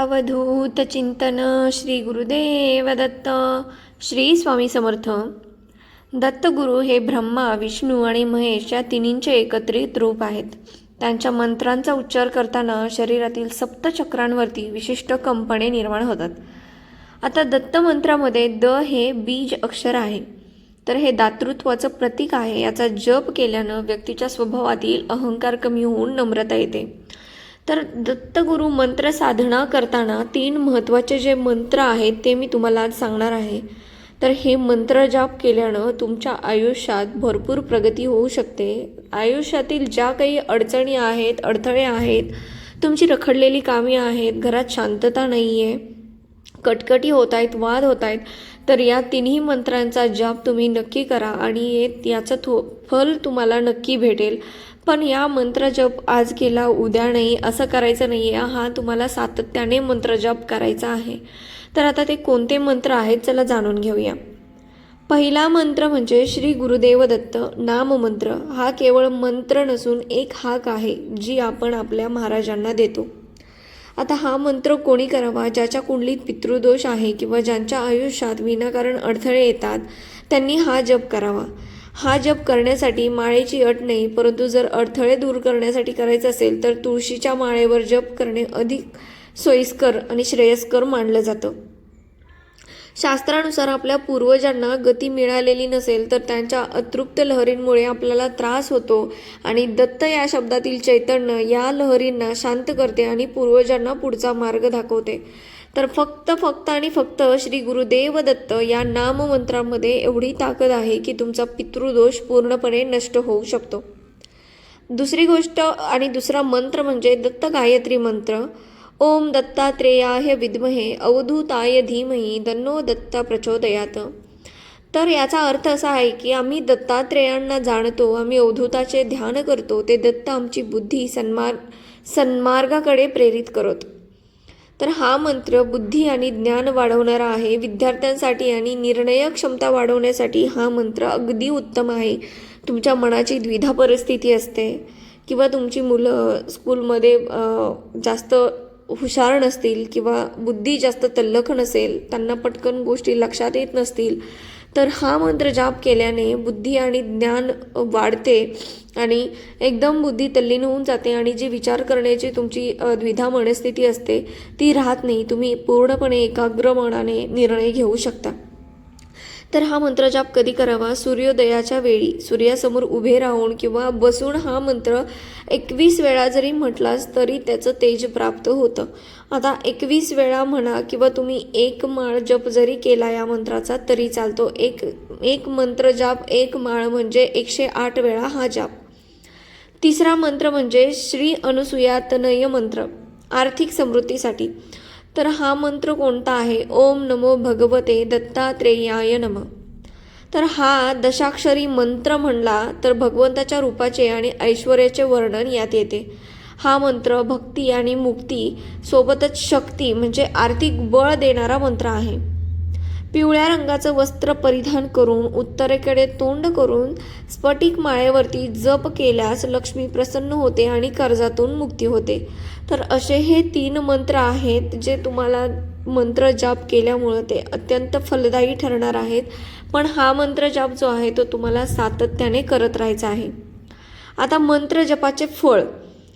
अवधूत चिंतन श्री गुरुदेव दत्त श्री स्वामी समर्थ. दत्तगुरु हे ब्रह्मा विष्णू आणि महेश या तिन्हींचे एकत्रित रूप आहेत. त्यांच्या मंत्रांचा उच्चार करताना शरीरातील सप्तचक्रांवरती विशिष्ट कंपने निर्माण होतात. आता दत्त मंत्रामध्ये द हे बीज अक्षर आहे. तर हे दातृत्वाचं प्रतीक आहे याचा जप केल्यानं व्यक्तीच्या स्वभावातील अहंकार कमी होऊन नम्रता येते. तर दत्तगुरू मंत्र साधना करताना तीन महत्त्वाचे जे मंत्र आहेत ते मी तुम्हाला आज सांगणार आहे. तर हे मंत्र जाप केल्यानं तुमच्या आयुष्यात भरपूर प्रगती होऊ शकते. आयुष्यातील ज्या काही अडचणी आहेत अडथळे आहेत तुमची रखडलेली कामे आहेत घरात शांतता नाही आहे कटकटी होत आहेत वाद होत आहेत तर या तिन्ही मंत्रांचा जाप तुम्ही नक्की करा आणि ये- याचं थो फल तुम्हाला नक्की भेटेल. पण या मंत्रजप आज केला उद्या नाही असं करायचं नाही आहे हा तुम्हाला सातत्याने मंत्र जप करायचा आहे. तर आता ते कोणते मंत्र आहेत चला जाणून घेऊया. पहिला मंत्र म्हणजे श्री गुरुदेव दत्त नाम मंत्र. हा केवळ मंत्र नसून एक हाक आहे जी आपण आपल्या महाराजांना देतो. आता हा मंत्र कोणी करावा? ज्याच्या कुंडलीत पितृदोष आहे किंवा ज्यांच्या आयुष्यात विनाकारण अडथळे येतात त्यांनी हा जप करावा. हा जप करण्यासाठी माळेची अट नाही परंतु जर अडथळे दूर करण्यासाठी करायचं असेल तर तुळशीच्या माळेवर जप करणे अधिक सोयीस्कर आणि श्रेयस्कर मानलं जातं. शास्त्रानुसार आपल्या पूर्वजांना गती मिळालेली नसेल तर त्यांच्या अतृप्त लहरींमुळे आपल्याला त्रास होतो. आणि दत्त या शब्दातील चैतन्य या लहरींना शांत करते आणि पूर्वजांना पुढचा मार्ग दाखवते. तर फक्त फक्त आणि फक्त श्री गुरुदेव दत्त या नाममंत्रामध्ये एवढी ताकद आहे की तुमचा पितृदोष पूर्णपणे नष्ट होऊ शकतो. दुसरी गोष्ट आणि दुसरा मंत्र म्हणजे दत्त गायत्री मंत्र. ओम दत्तात्रेयाय विद्महे अवधूताय धीमही दन्नो दत्ता प्रचोदयात. तर याचा अर्थ असा आहे की आम्ही दत्तात्रेयांना जाणतो आम्ही अवधूताचे ध्यान करतो ते दत्त आमची बुद्धी सन्मार सन्मार्गाकडे प्रेरित करत. तर हा मंत्र बुद्धी आणि ज्ञान वाढवणारा आहे विद्यार्थ्यांसाठी आणि निर्णय क्षमता वाढवण्यासाठी हा मंत्र अगदी उत्तम आहे. तुमच्या मनाची द्विधा परिस्थिती असते किंवा तुमची मुलं स्कूलमध्ये जास्त हुशार नसतील किंवा बुद्धी जास्त तल्लख नसेल त्यांना पटकन गोष्टी लक्षात येत नसतील तर हा मंत्र जाप केल्याने बुद्धी आणि ज्ञान वाढते आणि एकदम बुद्धी तल्लीन होऊन जाते आणि जी विचार करण्याची तुमची द्विधा मनस्थिती असते ती राहत नाही. तुम्ही पूर्णपणे एकाग्र मनाने निर्णय घेऊ शकता. तर हा मंत्र जाप कधी करावा? सूर्योदयाच्या वेळी. सूर्यासमोर उभे राहून किंवा बसून हा मंत्र एकवीस वेळा जरी म्हटलास तरी त्याचं तेज प्राप्त होतं. आता एकवीस वेळा म्हणा किंवा तुम्ही एक माळ जप जरी केला या मंत्राचा तरी चालतो. एक एक मंत्र जाप एक माळ म्हणजे एकशे आठ वेळा हा जाप. तिसरा मंत्र म्हणजे श्री अनुसूयातनय मंत्र. आर्थिक समृद्धीसाठी. तर हा मंत्र कोणता आहे? ओम नमो भगवते दत्तात्रेयाय नम. तर हा दशाक्षरी मंत्र म्हणला तर भगवंताच्या रूपाचे आणि ऐश्वर्याचे वर्णन यात येते. हा मंत्र भक्ती आणि मुक्ती सोबतच शक्ती म्हणजे आर्थिक बळ देणारा मंत्र आहे. पिवळ्या रंगाचं वस्त्र परिधान करून उत्तरेकडे तोंड करून स्फटिक माळेवरती जप केल्यास लक्ष्मी प्रसन्न होते आणि कर्जातून मुक्ती होते. तर असे हे तीन मंत्र आहेत जे तुम्हाला मंत्र जाप केल्यामुळं ते अत्यंत फलदायी ठरणार आहेत. पण हा मंत्र जाप जो आहे तो तुम्हाला सातत्याने करत राहायचा आहे. आता मंत्र जपाचे फळ.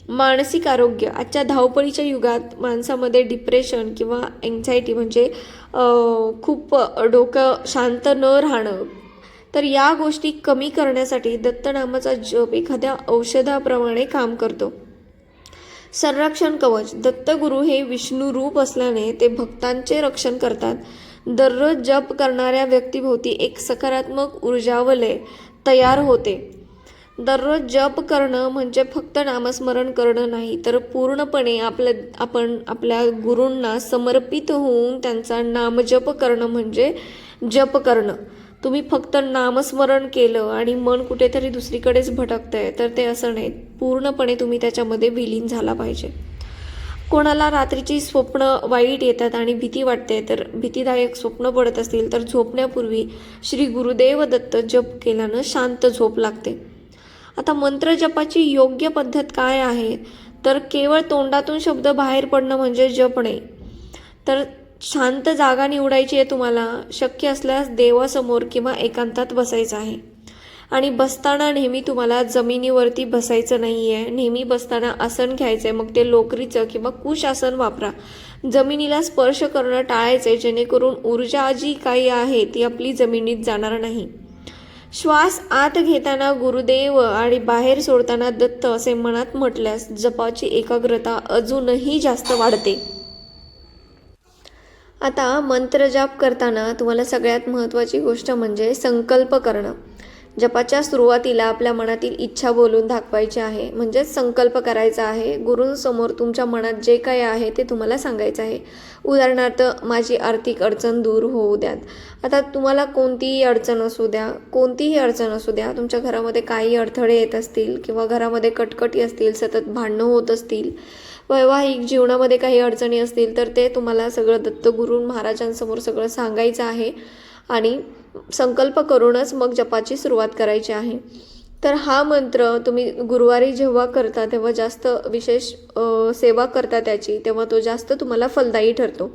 मानसिक आरोग्य. आजच्या धावपळीच्या युगात माणसामध्ये डिप्रेशन किंवा एन्झायटी म्हणजे खूप डोकं शांत न राहणं. तर या गोष्टी कमी करण्यासाठी दत्तनामाचा जप एखाद्या औषधाप्रमाणे काम करतो. संरक्षण कवच. दत्तगुरू हे विष्णू रूप असल्याने ते भक्तांचे रक्षण करतात. दररोज जप करणाऱ्या व्यक्तीभोवती एक सकारात्मक ऊर्जावलय तयार होते. दररोज जप करणं म्हणजे फक्त नामस्मरण करणं नाही तर पूर्णपणे आपल्या आपण आपल्या गुरूंना समर्पित होऊन त्यांचा नामजप करणं म्हणजे जप करणं. तुम्ही फक्त नामस्मरण केलं आणि मन कुठेतरी दुसरीकडेच भटकतंय तर ते असं नाही. पूर्णपणे तुम्ही त्याच्यामध्ये विलीन झाला पाहिजे. कोणाला रात्रीची स्वप्न वाईट येतात आणि भीती वाटते तर भीतीदायक स्वप्न पडत असतील तर झोपण्यापूर्वी श्री गुरुदेव दत्त जप केल्यानं शांत झोप लागते. आता मंत्र जपाची योग्य पद्धत काय आहे? तर केवळ तोंडातून शब्द बाहेर पडणं म्हणजे जप नाही. तर शांत जागा निवडायची आहे तुम्हाला. शक्य असल्यास देवासमोर किंवा एकांतात बसायचं आहे. आणि बसताना नेहमी तुम्हाला जमिनीवरती बसायचं नाही आहे नेहमी बसताना आसन घ्यायचं आहे मग ते लोकरीचं किंवा कुश आसन वापरा. जमिनीला स्पर्श करणं टाळायचं आहे जेणेकरून ऊर्जा जी काही आहे ती आपली जमिनीत जाणार नाही. श्वास आत घेताना गुरुदेव आणि बाहेर सोडताना दत्त असे मनात म्हटल्यास जपाची एकाग्रता अजूनही जास्त वाढते. आता मंत्र जाप करताना तुम्हाला सगळ्यात महत्त्वाची गोष्ट म्हणजे संकल्प करणं. जपाच्या सुरुवातीला आपल्या मनातील इच्छा बोलून दाखवायची आहे. म्हणजेच संकल्प करायचा आहे. गुरूंसमोर तुमच्या मनात जे काही आहे ते तुम्हाला सांगायचं आहे. उदाहरणार्थ माझी आर्थिक अडचण दूर होऊ द्यात. आता तुम्हाला कोणतीही अडचण असू द्या कोणतीही अडचण असू द्या तुमच्या घरामध्ये काही अडथळे येत असतील किंवा घरामध्ये कटकटी असतील सतत भांडणं होत असतील वैवाहिक जीवनामध्ये काही अडचणी असतील तर ते तुम्हाला सगळं दत्तगुरू महाराजांसमोर सगळं सांगायचं आहे. आणि संकल्प करूनच मग जपाची सुरुवात करायची आहे. तर हा मंत्र तुम्ही गुरुवारी जेव्हा करता तेव्हा जास्त विशेष सेवा करता त्याची तेव्हा तो जास्त तुम्हाला फलदायी ठरतो.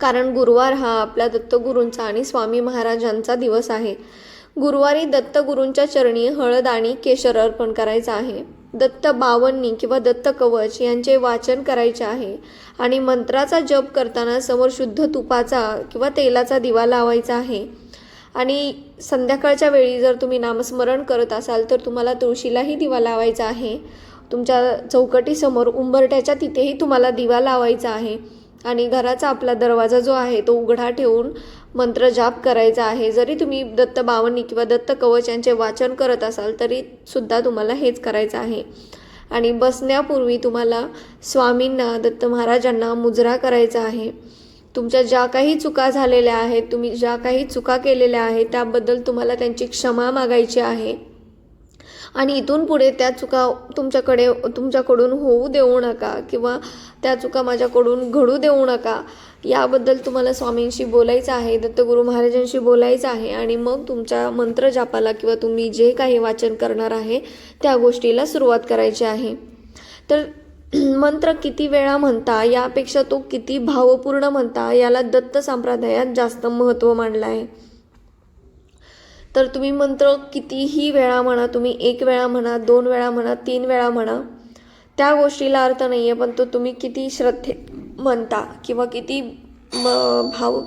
कारण गुरुवार हा आपल्या दत्तगुरूंचा आणि स्वामी महाराजांचा दिवस आहे. गुरुवारी दत्तगुरूंच्या चरणी हळद आणि केशर अर्पण करायचं आहे. दत्त बावन्नी किंवा दत्त कवच यांचे वाचन करायचे आहे आणि मंत्राचा जप करताना समोर शुद्ध तुपाचा किंवा तेलाचा दिवा लावायचा आहे. आणि संध्याकाळच्या वेळी जर तुम्ही नामस्मरण करत असाल तर तुम्हाला तुळशीलाही दिवा लावायचा आहे. तुमच्या चौकटीसमोर उंबरट्याच्या तिथेही तुम्हाला दिवा लावायचा आहे. आणि घराचा आपला दरवाजा जो आहे तो उघडा ठेवून मंत्र जाप करायचा आहे. जरी तुम्ही दत्त बावनी किंवा दत्त कवच यांचे वाचन करत असाल तरी सुद्धा तुम्हाला हेच करायचं आहे. आणि बसण्यापूर्वी तुम्हाला स्वामींना दत्त महाराजांना मुजरा करायचा आहे. तुमच्या ज्या काही चुका झालेल्या आहेत तुम्ही ज्या काही चुका केलेल्या आहेत त्याबद्दल तुम्हाला त्यांची क्षमा मागायची आहे. आणि इथून पुढे त्या चुका तुमच्याकडे तुमच्याकडून होऊ देऊ नका किंवा त्या चुका माझ्याकडून घडू देऊ नका याबद्दल तुम्हाला स्वामींशी बोलायचं आहे दत्तगुरू महाराजांशी बोलायचं आहे आणि मग तुमच्या मंत्र जापाला किंवा तुम्ही जे काही वाचन करणार आहे त्या गोष्टीला सुरुवात करायची आहे. तर मंत्र किती वेळा म्हणता यापेक्षा तो किती भावपूर्ण म्हणता याला दत्त संप्रदायात जास्त महत्त्व मानलं आहे. तर तुम्ही मंत्र कितीही वेळा म्हणा तुम्ही एक वेळा म्हणा दोन वेळा म्हणा तीन वेळा म्हणा त्या गोष्टीला अर्थ नाही आहे पण तो तुम्ही किती श्रद्धे म्हणता किंवा किती म भाव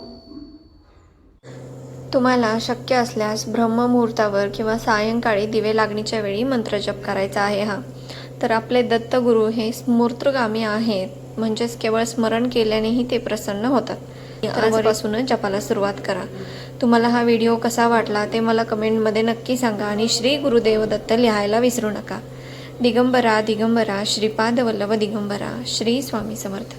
तुम्हाला शक्य असल्यास ब्रह्ममुहूर्तावर किंवा सायंकाळी दिवे लागणीच्या वेळी मंत्रजप करायचा आहे हा. तर आपले दत्तगुरू हे स्मूर्तगामी आहेत. म्हणजेच केवळ स्मरण केल्यानेही ते प्रसन्न होतात. आजपासूनच जपाला सुरुवात करा. तुम्हाला हा व्हिडिओ कसा वाटला ते मला कमेंटमध्ये नक्की सांगा आणि श्री गुरुदेव दत्त लिहायला विसरू नका. दिगंबरा दिगंबरा श्रीपाद वल्लभ दिगंबरा श्री स्वामी समर्थ.